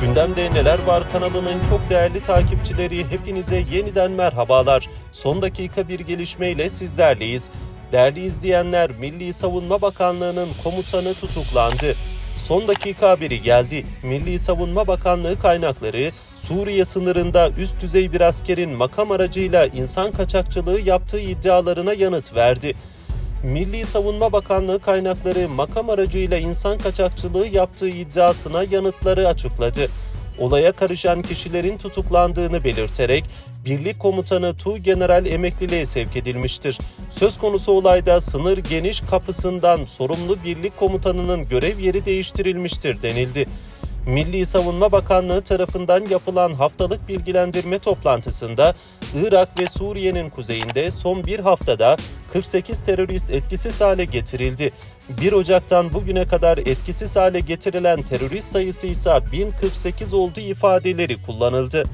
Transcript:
Gündemde Neler Var kanalının çok değerli takipçileri hepinize yeniden merhabalar. Son dakika bir gelişmeyle sizlerleyiz. Değerli izleyenler Milli Savunma Bakanlığı'nın komutanı tutuklandı. Son dakika haberi geldi. Milli Savunma Bakanlığı kaynakları Suriye sınırında üst düzey bir askerin makam aracıyla insan kaçakçılığı yaptığı iddialarına yanıt verdi. Milli Savunma Bakanlığı kaynakları makam aracıyla insan kaçakçılığı yaptığı iddiasına yanıtları açıkladı. Olaya karışan kişilerin tutuklandığını belirterek birlik komutanı Tu General emekliliğe sevk edilmiştir. Söz konusu olayda sınır geniş kapısından sorumlu birlik komutanının görev yeri değiştirilmiştir denildi. Milli Savunma Bakanlığı tarafından yapılan haftalık bilgilendirme toplantısında Irak ve Suriye'nin kuzeyinde son bir haftada 48 terörist etkisiz hale getirildi. 1 Ocak'tan bugüne kadar etkisiz hale getirilen terörist sayısı ise 1048 olduğu ifadeleri kullanıldı.